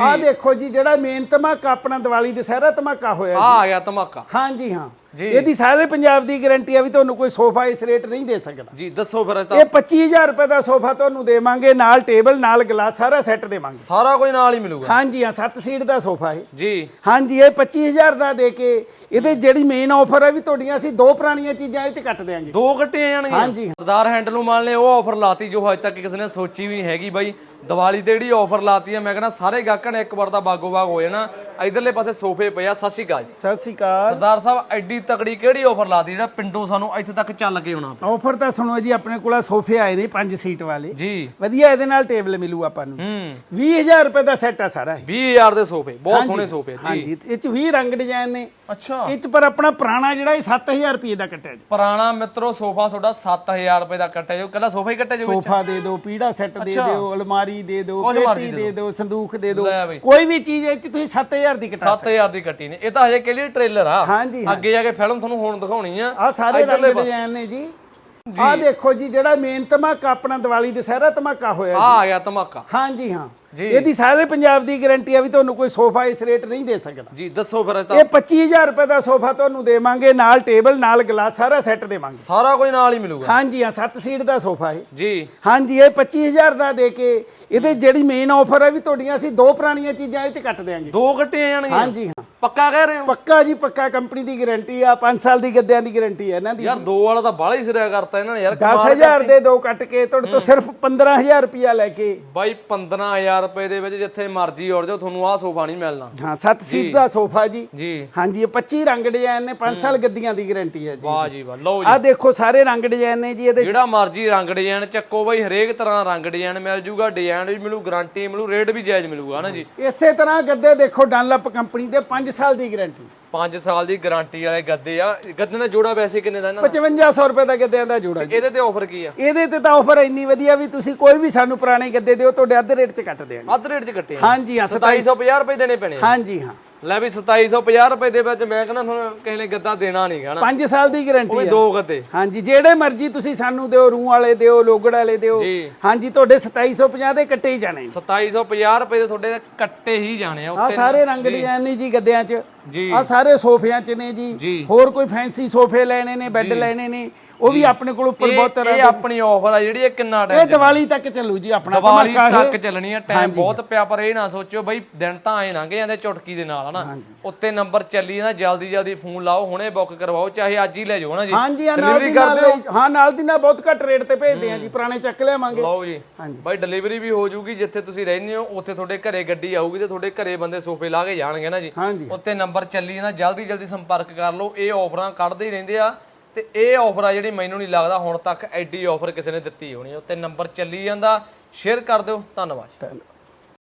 ਆਹ ਦੇਖੋ ਜੀ ਜਿਹੜਾ ਮੇਨ ਧਮਾਕਾ ਆਪਣਾ ਦੀਵਾਲੀ ਦਸਹਿਰਾ ਧਮਾਕਾ ਹੋਇਆ ਆ ਆ ਗਿਆ ਧਮਾਕਾ। ਹਾਂਜੀ ਹਾਂ। ਇਹਦੀ ਸਾਰੇ ਪੰਜਾਬ ਦੀ ਗਾਰੰਟੀ ਆ ਵੀ ਤੁਹਾਨੂੰ ਕੋਈ ਸੋਫਾ ਇਸ ਰੇਟ ਨਹੀਂ ਦੇ ਸਕਦਾ। ਜੀ ਦੱਸੋ ਫਿਰ ਇਹ 25000 ਰੁਪਏ ਦਾ ਸੋਫਾ ਤੁਹਾਨੂੰ ਦੇਵਾਂਗੇ ਨਾਲ ਟੇਬਲ ਨਾਲ ਗਲਾਸ ਸਾਰਾ ਸੈੱਟ ਦੇਵਾਂਗੇ। ਸਾਰਾ ਕੋਈ ਨਾਲ ਹੀ ਮਿਲੂਗਾ। ਹਾਂਜੀ ਹਾਂ 7 ਸੀਟ ਦਾ ਸੋਫਾ ਹੈ ਜੀ। ਹਾਂਜੀ ਇਹ 25000 ਦਾ ਦੇ ਕੇ ਇਹਦੇ ਜਿਹੜੀ ਮੇਨ ਆਫਰ ਹੈ ਵੀ ਤੁਹਾਡੀਆਂ ਅਸੀਂ ਦੋ ਪੁਰਾਣੀਆਂ ਚੀਜ਼ਾਂ ਇਹ ਚ ਕੱਟ ਦੇਾਂਗੇ ਦੋ ਕੱਟੇ ਜਾਣਗੀਆਂ। ਹਾਂਜੀ। ਸਰਦਾਰ ਹੈਂਡਲੂਮਾਨ ਨੇ ਉਹ ਆਫਰ ਲਾਤੀ ਜੋ ਅੱਜ ਤੱਕ ਕਿਸੇ ਨੇ ਸੋਚੀ ਵੀ ਨਹੀਂ ਹੈਗੀ ਬਾਈ। ਦੀਵਾਲੀ ਤੇ ਜਿਹੜੀ ਆਫਰ ਲਾਤੀ ਹੈ ਮੈਂ ਕਹਿੰਦਾ ਸਾਰੇ ਗਾਹਕਾਂ ਨੇ ਇੱਕ ਵਾਰ ਤਾਂ ਬਾਗੋ ਬਾਗ ਹੋ ਜਾਣਾ। ਇਧਰਲੇ ਪਾਸੇ ਸੋਫੇ ਪਏ ਆ ਸਤਿ ਸ਼੍ਰੀ ਅਕਾਲ ਜੀ। ਸਤਿ ਸ੍ਰੀ ਅਕਾਲ। ਸਰਦਾਰ ਸਾਹਿਬ ਐਡੀ ਤਕੜੀ ਕਿਹੜੀ ਆਫਰ ਲਾਤੀ ਜਿਹੜਾ ਪਿੰਡੋਂ ਸਾਨੂੰ ਇੱਥੇ ਤੱਕ ਚੱਲ ਕੇ ਆਉਣਾ ਪਿਆ। ਆਫਰ ਤਾਂ ਸੁਣੋ ਜੀ ਆਪਣੇ ਕੋਲ ਸੋਫੇ ਆਏ ਨੇ 5 ਸੀਟ ਵਾਲੇ। ਜੀ। ਵਧੀਆ ਇਹਦੇ ਨਾਲ ਟੇਬਲ ਮਿਲੂ ਆਪਾਂ ਨੂੰ। ਹੂੰ। 20000 ਰੁਪਏ ਦਾ ਸੈੱਟ ਆ ਸਾਰਾ ਇਹ। 20000 ਦੇ ਸੋਫੇ ਬਹੁਤ ਸੋਹਣੇ ਸੋਫੇ ਜੀ। ਹਾਂਜੀ ਇਹ ਚ 20 ਰੰਗ ਡਿਜ਼ਾਈਨ ਨੇ। ਅੱਛਾ। ਇਹ ਚ ਪਰ ਆਪਣਾ ਪੁਰਾਣਾ ਜਿਹੜਾ ਇਹ 7000 ਰੁਪਏ ਦਾ ਕੱਟਿਆ ਜੀ। ਪੁਰਾਣਾ ਮਿੱਤਰੋ ਸੋਫਾ ਤੁਹਾਡਾ 7000 ਰੁਪਏ ਦਾ ਕੱਟਿਆ ਜੋ। ਕੱਲਾ ਸੋਫਾ ਹੀ ਕੱਟਿਆ ਜੋ ਵਿੱਚ? ਸੋਫਾ ਦੇ ਦਿਓ ਪੀੜਾ ਸੈੱਟ ਦੇ ਦਿਓ ਅਲਮਾਰੀ ਦੇ ਦਿਓ ਮਰਜ਼ੀ ਪੇਟੀ ਦੇ ਦਿਓ। ਸੰਦੂਖ ਦੇ ਦਿਓ। ਲੈ ਬਈ। ਕੋਈ ਵੀ ਚੀਜ਼ ਇਹ ਚ ਤੁਸੀਂ 7000 ਦੀ ਕਟਾ 7000 ਦੀ ਕੱਟੀ ਨੇ ਇਹ ਤਾਂ ਹਜੇ ਕਿਹੜੀ ਟ੍ਰੇਲਰ ਆ? ਹਾਂਜੀ ਹਾਂ ਅੱਗੇ ਜਾ ਕੇ ਫਿਲਮ ਤੁਹਾਨੂੰ ਹੁਣ ਦਿਖਾਉਣੀ ਆ। ਆ ਸਾਰੇ ਰੰਗ। ਡਿਜ਼ਾਈਨ ਨੇ ਜੀ। ਆ ਦੇਖੋ ਜੀ ਜਿਹੜਾ ਮੇਨ ਧਮਾਕਾ ਆਪਣਾ ਦੀਵਾਲੀ ਦਸਹਿਰਾ ਧਮਾਕਾ ਹੋਇਆ ਆ ਆ ਗਿਆ ਧਮਾਕਾ। ਹਾਂਜੀ ਹਾਂ। ਜੀ। ਇਹਦੀ ਸਾਰੇ ਪੰਜਾਬ ਦੀ ਗਾਰੰਟੀ ਆ ਵੀ ਤੁਹਾਨੂੰ ਕੋਈ ਸੋਫਾ ਇਸ ਰੇਟ ਨਹੀਂ ਦੇ ਸਕਦਾ। ਜੀ ਦੱਸੋ ਫਿਰ ਦਾ ਇਹ 25000 ਰੁਪਏ ਦਾ ਸੋਫਾ ਤੁਹਾਨੂੰ ਦੇਵਾਂਗੇ ਨਾਲ ਟੇਬਲ ਨਾਲ ਗਲਾਸ ਸਾਰਾ ਸੈੱਟ ਦੇਵਾਂਗੇ। ਸਾਰਾ ਕੋਈ ਨਾਲ ਹੀ ਮਿਲੂਗਾ। ਹਾਂਜੀ ਹਾਂ 7 ਸੀਟ ਦਾ ਸੋਫਾ ਹੈ ਜੀ। ਹਾਂਜੀ ਇਹ 25000 ਦਾ ਦੇ ਕੇ ਇਹਦੇ ਜਿਹੜੀ ਮੇਨ ਆਫਰ ਹੈ ਵੀ ਤੁਹਾਡੀਆਂ ਅਸੀਂ ਦੋ ਪੁਰਾਣੀਆਂ ਚੀਜ਼ਾਂ ਇਹ ਚ ਕੱਟ ਦੇਾਂਗੇ ਦੋ ਕੱਟੇ ਜਾਣਗੀਆਂ। ਹਾਂਜੀ ਪੱਕਾ ਕਹਿ ਰਹੇ ਹੋ? ਪੱਕਾ ਜੀ ਪੱਕਾ ਕੰਪਨੀ ਦੀ ਗਾਰੰਟੀ ਆ 5 ਸਾਲ ਦੀ ਗੱਦਿਆਂ ਦੀ ਗਾਰੰਟੀ ਹੈ ਇਹਨਾਂ ਦੀ। ਯਾਰ ਦੋ ਵਾਲਾ ਤਾਂ ਬਾਹਲਾ ਹੀ ਸਿਰਿਆ ਕਰਤਾ ਇਹਨਾਂ ਨੇ ਯਾਰ ਕਮਾਲ 10000 ਦੇ ਦੋ ਕੱਟ ਕੇ ਤੁਹਾਡੇ ਤੋਂ ਸਿਰਫ 15000 ਰੁਪਿਆ ਲੈ ਕੇ। ਬਾਈ 15000 ਰੁਪਏ ਦੇ ਵਿੱਚ ਜਿੱਥੇ ਮਰਜ਼ੀ ਉੜ ਜਾਓ ਤੁਹਾਨੂੰ ਆਹ ਸੋਫਾ ਨਹੀਂ ਮਿਲਣਾ। ਹਾਂ 7 ਸੀਟ ਦਾ ਸੋਫਾ ਜੀ। ਜੀ। ਹਾਂਜੀ ਇਹ 25 ਰੰਗ ਡਿਜ਼ਾਈਨ ਨੇ 5 ਸਾਲ ਗੱਦੀਆਂ ਦੀ ਗਾਰੰਟੀ ਹੈ ਜੀ। ਵਾਹ ਜੀ ਵਾਹ ਲਓ ਜੀ। ਆ ਦੇਖੋ ਸਾਰੇ ਰੰਗ ਡਿਜ਼ਾਈਨ ਨੇ ਜੀ ਇਹਦੇ। ਜਿਹੜਾ ਮਰਜ਼ੀ ਰੰਗ ਡਿਜ਼ਾਈਨ ਚੱਕੋ ਬਾਈ ਹਰੇਕ ਤਰ੍ਹਾਂ ਰੰਗ ਡਿਜ਼ਾਈਨ ਮਿਲ ਜੂਗਾ ਡਿਜ਼ਾਈਨ ਵੀ ਮਿਲੂ ਗਾਰੰਟੀ ਮਿਲੂ ਰੇਟ ਵੀ ਜਾਇਜ਼ ਮਿਲੂਗਾ ਨਾ ਜੀ? ਇਸੇ ਤਰ੍ਹਾਂ ਗੱਦੇ ਦੇਖੋ ਡਨਲਪ ਕੰਪਨੀ ਦੇ 5 ਸਾਲ ਦੀ ਗਾਰੰਟੀ। 5 ਸਾਲ ਦੀ ਗਾਰੰਟੀ ਵਾਲੇ ਗੱਦੇ ਆ। ਗੱਦੇ ਦਾ ਜੋੜਾ ਵੈਸੇ ਕਿੰਨੇ ਦਾ ਇਹਨਾਂ ਦਾ? 5500 ਰੁਪਏ ਦਾ ਗੱਦਿਆਂ ਦਾ ਜੋੜਾ ਜੀ। ਇਹਦੇ ਤੇ ਆਫਰ ਕੀ ਆ? ਇਹਦੇ ਤੇ ਤਾਂ ਆਫਰ ਇੰਨੀ ਵਧੀਆ ਵੀ ਤੁਸੀਂ ਕੋਈ ਵੀ ਸਾਨੂੰ ਪੁਰਾਣੇ ਗੱਦੇ ਦਿਓ ਤੁਹਾਡੇ ਅੱਧੇ ਰੇਟ 'ਚ ਕੱਟ ਦੇਾਂਗੇ ਅੱਧ ਰੇਟ 'ਚ ਕੱਟੇ ਆ। ਹਾਂਜੀ ਹਾਂ 2750 ਰੁਪਏ ਦੇਣੇ ਪੈਣੇ ਆ। ਹਾਂਜੀ ਹਾਂ। ਲੈ ਵੀ 2750 ਰੁਪਏ ਦੇ ਵਿੱਚ ਮੈਂ ਕਹਿੰਦਾ ਤੁਹਾਨੂੰ ਕਿਸੇ ਨੇ ਗੱਦਾ ਦੇਣਾ ਨਹੀਂ ਗਾਣਾ 5 ਸਾਲ ਦੀ ਗਾਰੰਟੀ ਹੈ ਦੋ ਗੱਦੇ। ਹਾਂਜੀ ਜਿਹੜੇ ਮਰਜ਼ੀ ਤੁਸੀਂ ਸਾਨੂੰ ਦਿਓ ਰੂ ਵਾਲੇ ਦਿਓ ਲੋਗੜ ਵਾਲੇ ਦਿਓ। ਜੀ। ਹਾਂਜੀ ਤੁਹਾਡੇ 2750 ਦੇ ਕੱਟੇ ਹੀ ਜਾਣੇ। ਨੇ 2750 ਰੁਪਏ ਦੇ ਤੁਹਾਡੇ ਕੱਟੇ ਹੀ ਜਾਣੇ ਆ ਆ ਉੱਤੇ ਸਾਰੇ ਰੰਗ ਡਿਜ਼ਾਈਨ ਨੇ ਜੀ ਗੱਦਿਆਂ 'ਚ। ਜੀ। ਆ ਸਾਰੇ ਸੋਫਿਆਂ 'ਚ ਨੇ ਜੀ। ਹੋਰ ਕੋਈ ਫੈਂਸੀ ਸੋਫੇ ਲੈਣੇ ਨੇ ਬੈੱਡ ਲੈਣੇ ਨੇ ਉਹ ਵੀ ਆਪਣੇ ਕੋਲ ਉੱਪਰ ਬਹੁਤ ਇਹ ਤਰ੍ਹਾਂ ਇਹ ਆਪਣੀ ਆਫਰ ਆ ਜਿਹੜੀ ਇਹ ਕਿੰਨਾ ਇਹ ਟਾਈਮ ਦੀਵਾਲੀ ਤੱਕ ਚੱਲੂ ਜੀ ਆਪਣਾ ਦੀਵਾਲੀ ਇਹ। ਤੱਕ ਚੱਲਣੀ ਆ ਟਾਈਮ ਬਹੁਤ ਪਿਆ ਪਰ ਇਹ ਨਾ ਸੋਚਿਓ ਬਈ ਦਿਨ ਤਾਂ ਆਏ ਲੰਘ ਜਾਂਦੇ ਚੁਟਕੀ ਦੇ ਨਾਲ ਹਨਾ? ਉੱਤੇ ਨੰਬਰ ਚੱਲੀ ਨਾ ਜਲਦੀ ਜਲਦੀ ਫੋਨ ਲਾਓ ਹੁਣੇ ਬੁੱਕ ਕਰਵਾਓ ਚਾਹੇ ਅੱਜ ਹੀ ਲੈ ਜਾਓ ਨਾ ਜੀ? ਹਾਂਜੀ ਡਿਲੀਵਰੀ ਦੀ ਕਰ ਦਿਓ ਹਾਂ? ਨਾਲ ਦੀ ਨਾਲ ਬਹੁਤ ਘੱਟ ਰੇਟ ਤੇ ਭੇਜਦੇ ਆ ਜੀ ਪੁਰਾਣੇ ਚੱਕ ਲਿਆਵਾਂਗੇ। ਲਓ ਜੀ। ਹਾਂਜੀ। ਬਾਈ ਡਿਲੀਵਰੀ ਵੀ ਹੋ ਜੂਗੀ ਜਿੱਥੇ ਤੁਸੀਂ ਰਹਿੰਦੇ ਹੋ ਉੱਥੇ ਤੁਹਾਡੇ ਘਰੇ ਗੱਡੀ ਆਊਗੀ ਤੇ ਤੁਹਾਡੇ ਘਰੇ ਬੰਦੇ ਸੋਫੇ ਲਾ ਕੇ ਜਾਣਗੇ ਨਾ ਜੀ? ਉੱਤੇ ਨੰਬਰ ਚੱਲੀ ਨਾ ਜਲਦੀ ਜਲਦੀ ਸੰਪਰਕ ਕਰ ਲਓ। ਇਹ ਆਫਰਾਂ ਕੱਢਦੇ ਹੀ ਰਹਿੰਦੇ ਆ ਤੇ ਇਹ ਆਫਰ ਆ ਜਿਹੜੀ ਮੈਨੂੰ ਨਹੀਂ ਲੱਗਦਾ ਹੁਣ ਤੱਕ ਐਡੀ ਆਫਰ ਕਿਸੇ ਨੇ ਦਿੱਤੀ ਹੋਣੀ ਉੱਤੇ ਨੰਬਰ ਚੱਲੀ ਜਾਂਦਾ। ਸ਼ੇਅਰ ਕਰ ਦਿਓ। ਧੰਨਵਾਦ। ਧੰਨਵਾਦ।